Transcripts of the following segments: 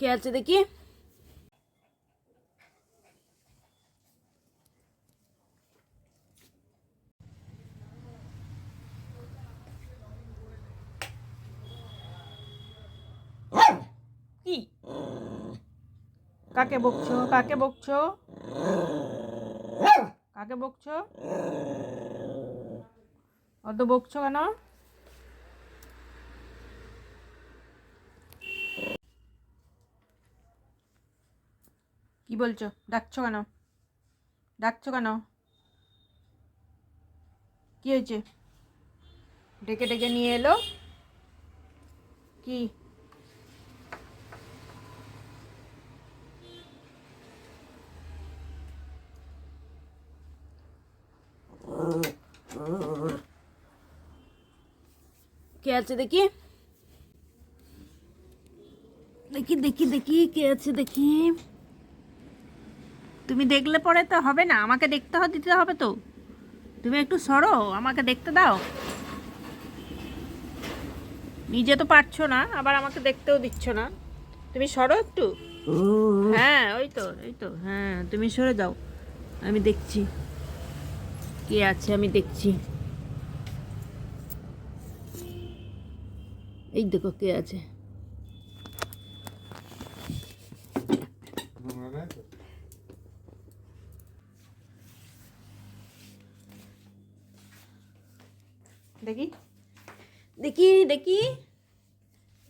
কে আছে দেখি? কি? কাকে বকছো? কাকে বকছো? কাকে বকছো? অত বকছো কেন? কি বলছো? ডাকছো কেন? ডাকছো কেন? কি হয়েছে? ডেকে ডেকে নিয়ে এলো। কি? কে আছে দেখি? দেখি দেখি দেখি কে আছে দেখি? তুমি দেখলে পরে তো হবে না আমাকে দেখতে দিতে হবে তো। তুমি একটু সরো আমাকে দেখতে দাও। নিজে তো পারছ না আবার আমাকে দেখতেও দিচ্ছ না। তুমি সরো একটু। হ্যাঁ ওই তো ওই তো হ্যাঁ তুমি সরে যাও। আমি দেখছি। কে আছে আমি দেখছি। এই দেখো কে আছে। দেখি। দেখি দেখি।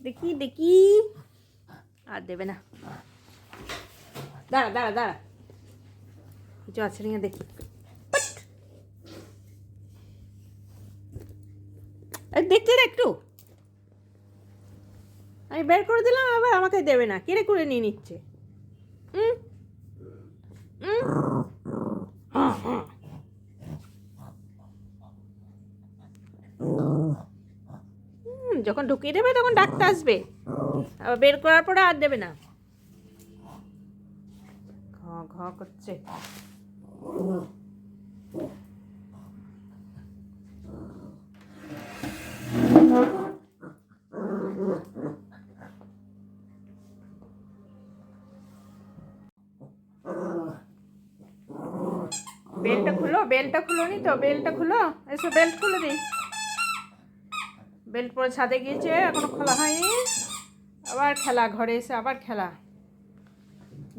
দেখি দেখি। আর দেবে না। দাঁড়া দাঁড়া দাঁড়া। কিছু আছে না দেখি। দেখতে একটু। আমি বের করে দিলাম, আবার আমাকে দেবে না। কেড়ে করে নিয়ে নিচ্ছে? হুম? হুম? হ্যাঁ হ্যাঁ যখন ঢুকিয়ে দেবে তখন ডাক্তার আসবে। আবার বের করার পরে আর দেবে না। ঘ করছে। বেলটা খুলো বেলটা খুলো নি তো, বেলটা খুলো। এসো, বেল্ট খুলে দিই। বেল্ট পরে ছাদে গিয়েছে এখনও খোলা হয়নি। আবার খেলা ঘরে এসে আবার খেলা।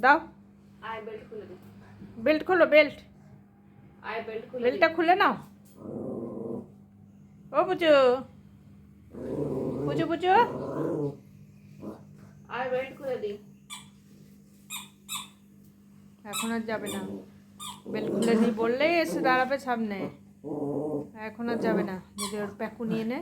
দাও। বেল্ট খুলে দে। বেল্ট খোলো বেল্ট। আয় বেল্ট খুলে বেল্টটা খুলে নাও। ও পুজো। পুজো পুজো। বেল্ট খুলে দি। এখন আর যাবে না। বেল্ট খুলে দিই বললেই এসে দাঁড়াবে সামনে। এখন আর যাবে না। যদি ওর প্যাকু নিয়ে নে।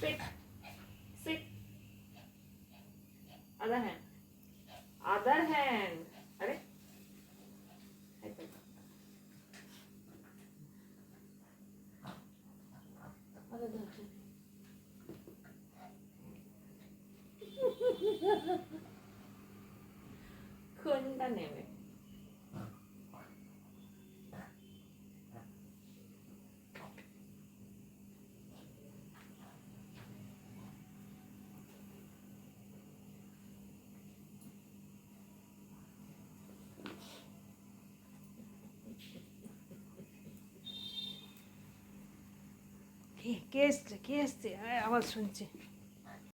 sit, sit. Other hand. Other hand. কে কে এসছে? কে এসছে? আওয়াজ শুনছে।